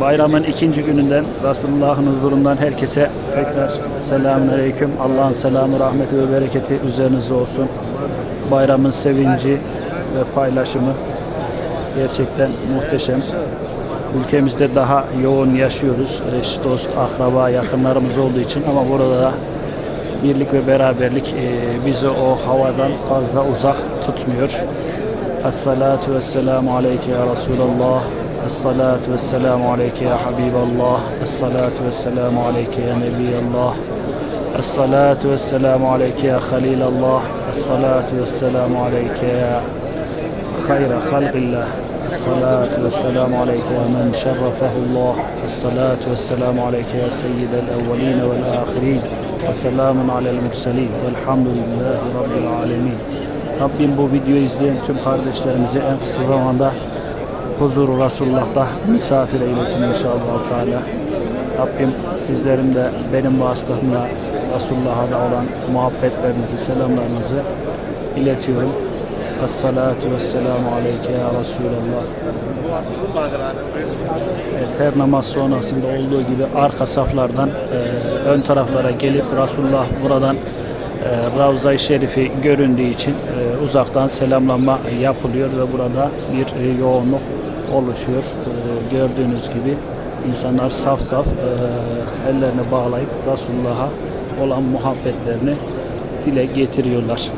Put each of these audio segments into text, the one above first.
Bayramın ikinci gününden Resulullah'ın huzurundan herkese tekrar selamünaleyküm. Allah'ın selamı, rahmeti ve bereketi üzerinize olsun. Bayramın sevinci ve paylaşımı gerçekten muhteşem. Ülkemizde daha yoğun yaşıyoruz. Eş, dost, akraba, yakınlarımız olduğu için ama burada da birlik ve beraberlik e, bizi o havadan fazla uzak tutmuyor. Esselatu vesselamu aleyke ya Resulallah. Esselatu vesselamu aleyke ya Habiballah. Esselatu vesselamu aleyke ya Nebiyallah. Esselatu vesselamu aleyke ya Halilallah. Esselatu vesselamu aleyke ya خير خلق الله الصلاة والسلام عليك يا من شرفه الله الصلاة والسلام عليك يا سيد الأولين والآخرين وسلام على المرسلين والحمد لله رب العالمين Rabbim bu videoyu izleyen tüm kardeşlerimizi en kısa zamanda huzuru Resulullah'ta misafir eylesin inşallah Teala. Rabbim sizlerin de benim vasıtamla Resulullah'a da olan muhabbetlerinizi, selamlarınızı iletiyorum. Esselatu vesselamu aleyke ya Resulallah. Evet, her namaz sonrasında olduğu gibi arka saflardan e, ön taraflara gelip Resulullah buradan e, Ravza-i Şerifi göründüğü için e, uzaktan selamlama yapılıyor ve burada bir e, yoğunluk oluşuyor. E, gördüğünüz gibi insanlar saf saf e, ellerini bağlayıp Resulullah'a olan muhabbetlerini dile getiriyorlar.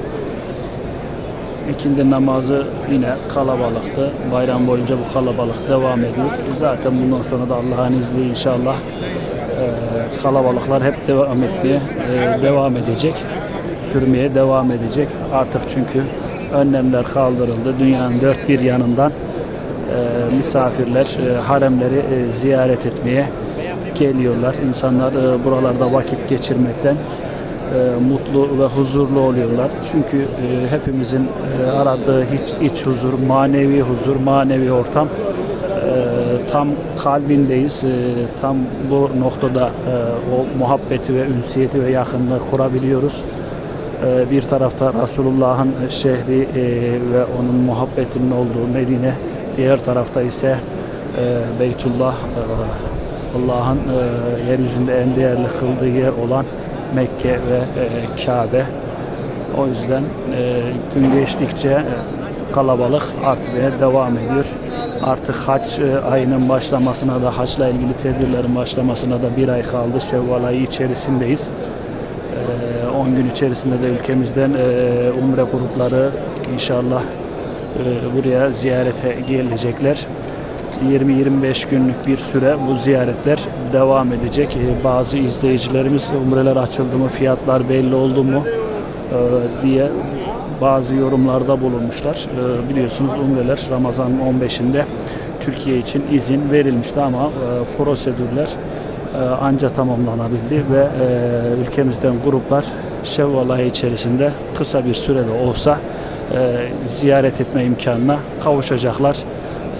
İkindi namazı yine kalabalıktı. Bayram boyunca bu kalabalık devam ediyor. Zaten bundan sonra da Allah'ın izniyle inşallah e, kalabalıklar hep devam etmeye e, devam edecek. Sürmeye devam edecek. Artık çünkü önlemler kaldırıldı. Dünyanın dört bir yanından e, misafirler e, haremleri e, ziyaret etmeye geliyorlar. İnsanlar buralarda vakit geçirmekten mutlu ve huzurlu oluyorlar. Çünkü hepimizin aradığı hiç iç huzur, manevi huzur, manevi ortam tam kalbindeyiz. Tam bu noktada o muhabbeti ve ünsiyeti ve yakınlığı kurabiliyoruz. Bir tarafta Resulullah'ın şehri ve onun muhabbetinin olduğu Medine, diğer tarafta ise e, Beytullah, e, Allah'ın e, yeryüzünde en değerli kıldığı yer olan Mekke ve e, Kabe. O yüzden e, gün geçtikçe e, kalabalık artmaya devam ediyor. Artık haç e, ayının başlamasına da haçla ilgili tedbirlerin başlamasına da bir ay kaldı. Şevval ayı içerisindeyiz. E, 10 gün içerisinde de ülkemizden e, umre grupları inşallah e, buraya ziyarete gelecekler. 20-25 günlük bir süre bu ziyaretler devam edecek. Ee, Bazı izleyicilerimiz umreler açıldı mı, fiyatlar belli oldu mu e, diye bazı yorumlarda bulunmuşlar. Biliyorsunuz umreler Ramazan'ın 15'inde Türkiye için izin verilmişti ama e, prosedürler e, anca tamamlanabildi ve e, ülkemizden gruplar Şevval ayı içerisinde kısa bir sürede olsa e, ziyaret etme imkanına kavuşacaklar.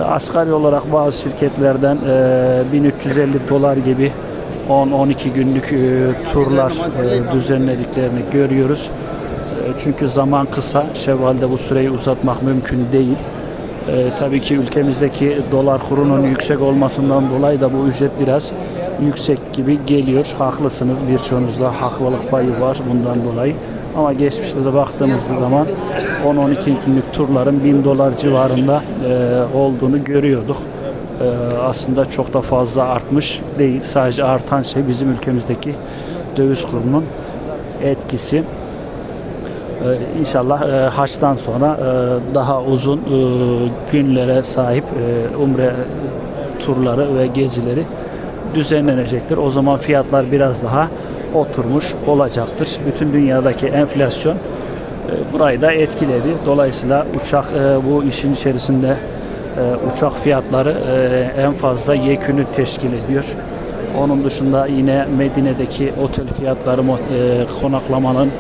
Asgari olarak bazı şirketlerden e, 1350 dolar gibi 10-12 günlük e, turlar e, düzenlediklerini görüyoruz. E, çünkü zaman kısa. Şevval'de bu süreyi uzatmak mümkün değil. E, tabii ki ülkemizdeki dolar kurunun yüksek olmasından dolayı da bu ücret biraz yüksek gibi geliyor. Haklısınız. Birçoğunuzda haklılık payı var bundan dolayı. Ama geçmişte de baktığımız zaman 10-12 günlük turların 1000 dolar civarında e, olduğunu görüyorduk. E, aslında çok da fazla artmış değil. Sadece artan şey bizim ülkemizdeki döviz kurunun etkisi. E, inşallah e, haçtan sonra e, daha uzun e, günlere sahip e, umre turları ve gezileri düzenlenecektir. O zaman fiyatlar biraz daha oturmuş olacaktır. Bütün dünyadaki enflasyon e, burayı da etkiledi. Dolayısıyla uçak e, bu işin içerisinde e, uçak fiyatları en fazla yekünü teşkil ediyor. Onun dışında yine Medine'deki otel fiyatları konaklamanın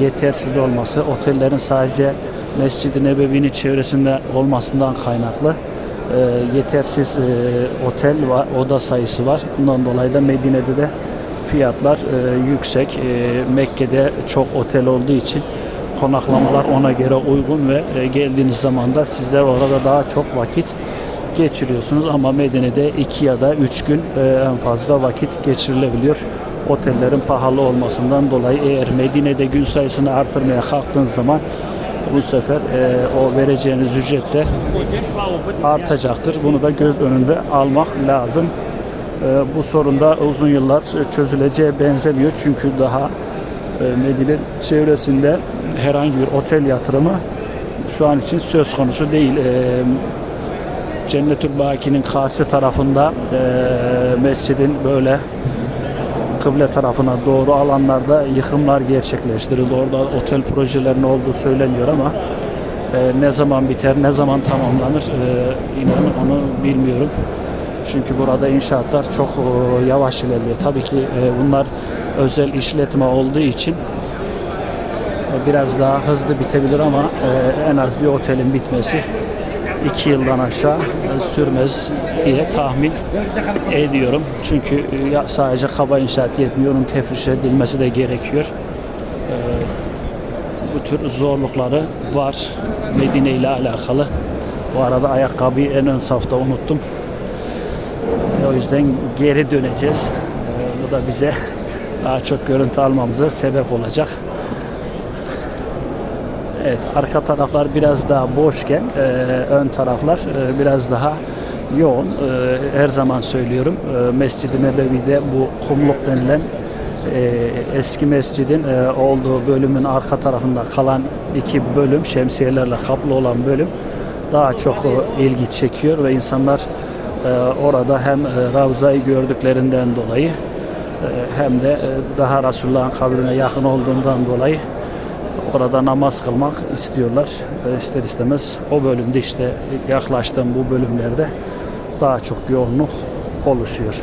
yetersiz olması, otellerin sadece Mescid-i Nebevi'nin çevresinde olmasından kaynaklı yetersiz otel ve oda sayısı var. Bundan dolayı da Medine'de de fiyatlar e, yüksek. E, Mekke'de çok otel olduğu için konaklamalar ona göre uygun ve e, geldiğiniz zaman da sizler orada daha çok vakit geçiriyorsunuz ama Medine'de 2 ya da 3 gün e, en fazla vakit geçirilebiliyor. Otellerin pahalı olmasından dolayı eğer Medine'de gün sayısını artırmaya kalktığınız zaman bu sefer e, o vereceğiniz ücret de artacaktır. Bunu da göz önünde almak lazım. E, bu sorun da uzun yıllar çözüleceğe benzemiyor. Çünkü daha e, Medine çevresinde herhangi bir otel yatırımı şu an için söz konusu değil. E, Cennetül Baki'nin karşı tarafında e, mescidin böyle kıble tarafına doğru alanlarda yıkımlar gerçekleştirildi. Orada otel projelerinin olduğu söyleniyor ama e, ne zaman biter, ne zaman tamamlanır e, inanın onu bilmiyorum. Çünkü burada inşaatlar çok e, yavaş ilerliyor. Tabii ki e, bunlar özel işletme olduğu için e, biraz daha hızlı bitebilir ama en az bir otelin bitmesi iki yıldan aşağı sürmez diye tahmin ediyorum. Çünkü sadece kaba inşaat yetmiyor, onun tefriş edilmesi de gerekiyor. Bu tür zorlukları var Medine ile alakalı. Bu arada ayakkabıyı en ön safta unuttum. O yüzden geri döneceğiz. E, Bu da bize daha çok görüntü almamıza sebep olacak. Evet, arka taraflar biraz daha boşken e, ön taraflar e, biraz daha yoğun. Her zaman söylüyorum Mescid-i Nebevi'de bu kumluk denilen eski mescidin olduğu bölümün arka tarafında kalan iki bölüm şemsiyelerle kaplı olan bölüm daha çok ilgi çekiyor ve insanlar orada hem e, Ravza'yı gördüklerinden dolayı e, hem de e, daha Resulullah'ın kabrine yakın olduğundan dolayı orada namaz kılmak istiyorlar. İster istemez o bölümde işte yaklaştığım bu bölümlerde daha çok yoğunluk oluşuyor.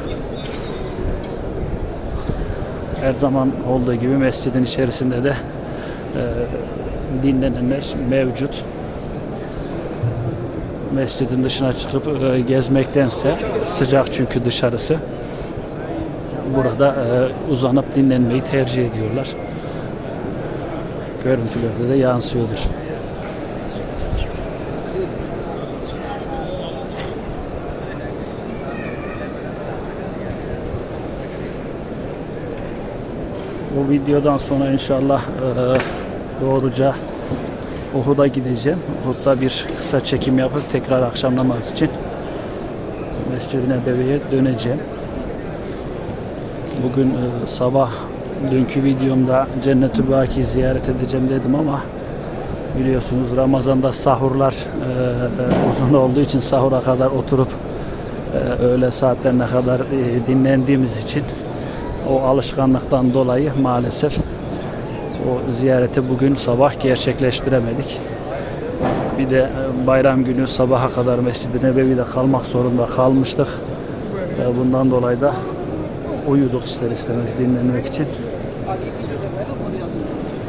Her zaman olduğu gibi mescidin içerisinde de dinlenenler mevcut. Mescidin dışına çıkıp e, gezmektense sıcak çünkü dışarısı. Burada e, uzanıp dinlenmeyi tercih ediyorlar görüntülerde de yansıyordur. Bu videodan sonra inşallah e, doğruca Uhud'a gideceğim. Uhud'da bir kısa çekim yapıp tekrar akşam namazı için Mescid-i Nebevi'ye döneceğim. Bugün e, sabah dünkü videomda Cennetül Baki ziyaret edeceğim dedim ama biliyorsunuz Ramazan'da sahurlar e, e, uzun olduğu için sahura kadar oturup e, öğle saatlerine kadar e, dinlendiğimiz için o alışkanlıktan dolayı maalesef o ziyareti bugün sabah gerçekleştiremedik. Bir de e, bayram günü sabaha kadar Mescid-i Nebevi'de kalmak zorunda kalmıştık. E, Bundan dolayı da uyuduk ister istemez dinlenmek için.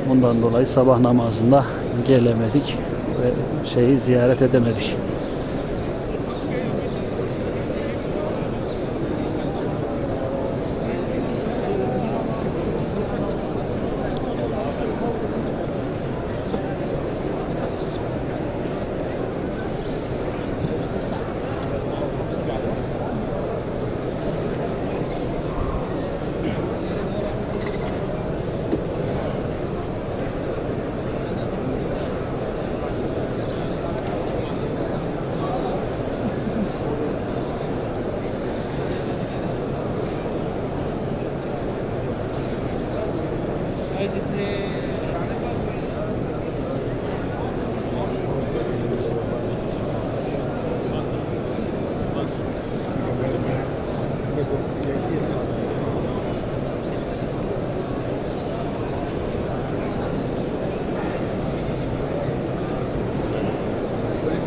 Bundan dolayı sabah namazında gelemedik ve şeyi ziyaret edemedik.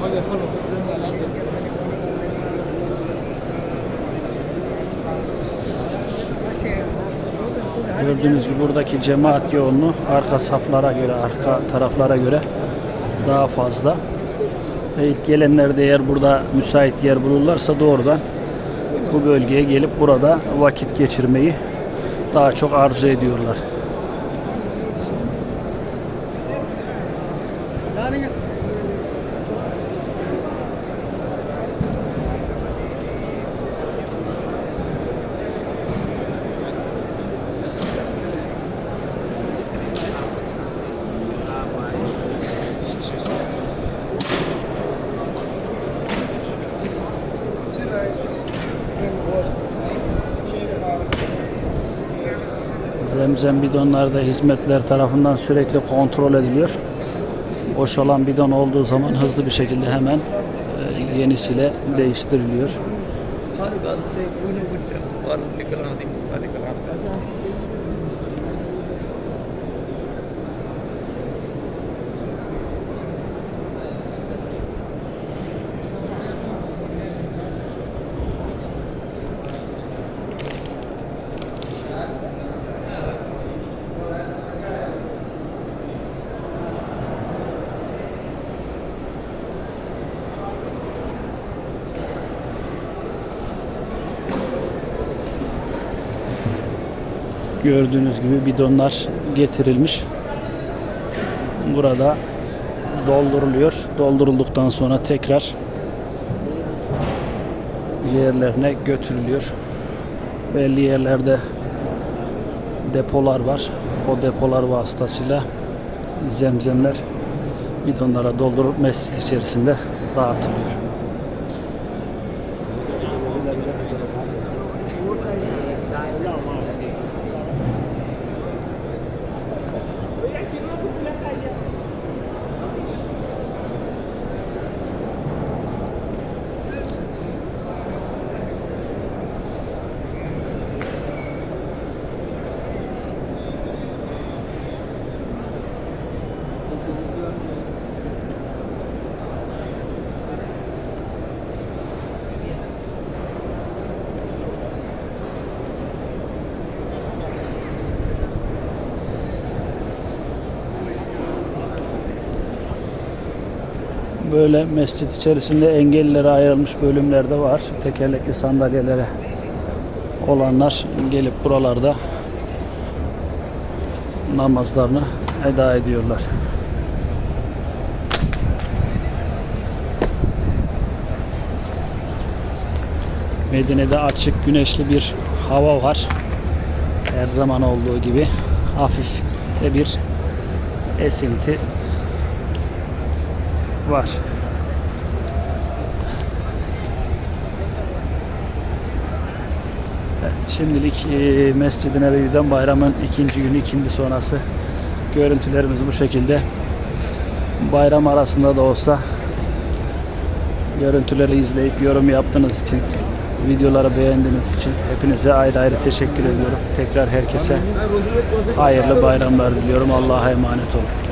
Oye, Polo, prende adelante. Gördüğünüz gibi buradaki cemaat yoğunluğu arka saflara göre, arka taraflara göre daha fazla. Ve ilk gelenler de eğer burada müsait yer bulurlarsa doğrudan bu bölgeye gelip burada vakit geçirmeyi daha çok arzu ediyorlar. Zemzem bidonlar da hizmetler tarafından sürekli kontrol ediliyor. Boş olan bidon olduğu zaman hızlı bir şekilde hemen e, yenisiyle değiştiriliyor. Gördüğünüz gibi bidonlar getirilmiş. Burada dolduruluyor. Doldurulduktan sonra tekrar yerlerine götürülüyor. Belli yerlerde depolar var. O depolar vasıtasıyla zemzemler bidonlara doldurup mescid içerisinde dağıtılıyor. Böyle mescit içerisinde engellilere ayrılmış bölümler de var. Tekerlekli sandalyelere olanlar gelip buralarda namazlarını eda ediyorlar. Medine'de açık güneşli bir hava var. Her zaman olduğu gibi hafif de bir esinti var. Evet, şimdilik e, Mescid-i Nebevi'den bayramın ikinci günü, ikindi sonrası görüntülerimiz bu şekilde. Bayram arasında da olsa görüntüleri izleyip yorum yaptığınız için, videoları beğendiğiniz için hepinize ayrı ayrı teşekkür ediyorum. Tekrar herkese hayırlı bayramlar diliyorum. Allah'a emanet olun.